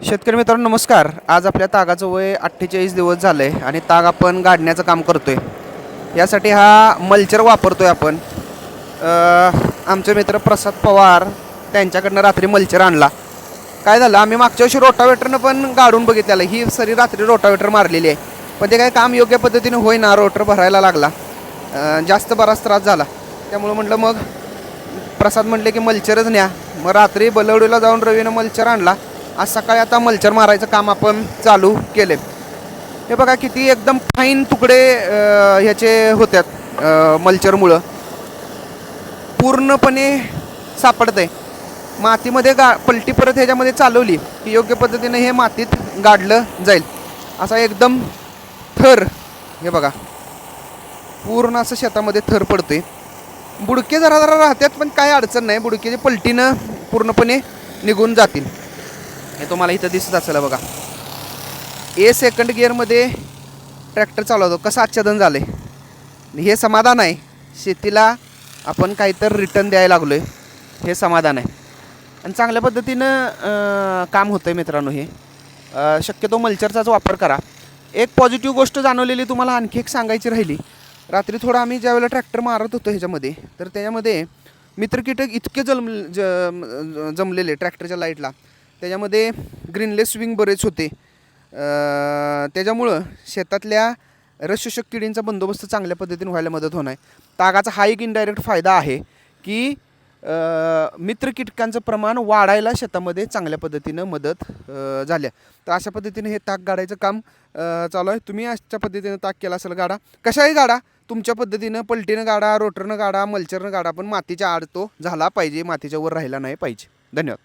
शेतकरी मित्रांनो नमस्कार. आज आपल्या तागाचं वय अठ्ठेचाळीस दिवस झालं आहे आणि ताग आपण गाडण्याचं काम करतो आहे यासाठी हा मल्चर वापरतो आहे आपण आमचे मित्र प्रसाद पवार त्यांच्याकडनं रात्री मल्चर आणला. काय झालं आम्ही मागच्या वर्षी रोटावेटरनं पण गाडून बघितलेलं. ही सरी रात्री रोटावेटर मारलेली आहे. पण ते काय काम योग्य पद्धतीने होईना रोटर भरायला लागला. जास्त बराच त्रास झाला. त्यामुळं म्हटलं मग प्रसाद म्हटले की मल्चरच न्या. मग रात्री बलवडीला जाऊन रवीनं मल्चर आणला. आज सकाळी आता मल्चर मारायचं काम आपण चालू केले हे बघा किती एकदम फाईन तुकडे ह्याचे होत्यात मल्चरमुळं. पूर्णपणे सापडत आहे मातीमध्ये गा पलटी परत ह्याच्यामध्ये चालवली की योग्य पद्धतीने हे मातीत गाडलं जाईल. असा एकदम थर हे बघा. पूर्ण असं शेतामध्ये थर पडतोय. बुडके जरा जरा राहतात पण काय अडचण नाही. बुडकेचे पलटीनं पूर्णपणे निघून जातील. हे तुम्हाला इथं दिसत असेल बघा. ए सेकंड गिअरमध्ये ट्रॅक्टर चालवतो कसं आच्छादन झालं आहे हे समाधान आहे. शेतीला आपण काहीतर रिटर्न द्यायला लागलो आहे हे समाधान आहे. आणि चांगल्या पद्धतीनं काम होतं आहे मित्रांनो हे. शक्यतो मल्चरचाच वापर करा. एक पॉझिटिव्ह गोष्ट जाणवलेली तुम्हाला आणखी एक सांगायची राहिली. रात्री थोडं आम्ही ज्यावेळेला ट्रॅक्टर मारत होतो ह्याच्यामध्ये तर त्याच्यामध्ये मित्रकीटक इतके जम ज जमलेले ट्रॅक्टरच्या लाईटला त्याच्यामध्ये ग्रीनलेस स्विंग बरेच होते. त्याच्यामुळं शेतातल्या रसशोषक किडींचा बंदोबस्त चांगल्या पद्धतीने व्हायला मदत होणार. आहे तागाचा हा एक इनडायरेक्ट फायदा आहे की मित्र कीटकांचं प्रमाण वाढायला शेतामध्ये चांगल्या पद्धतीनं मदत झाल्या. तर अशा पद्धतीने हे ताक गाडायचं काम चालू आहे. तुम्ही अशा पद्धतीनं ताक केला असेल गाडा. कशाही गाडा तुमच्या पद्धतीनं पलटीनं गाडा रोटरनं गाडा मल्चरनं गाडा पण मातीच्या आड तो झाला पाहिजे मातीच्या वर राहिला नाही पाहिजे. धन्यवाद.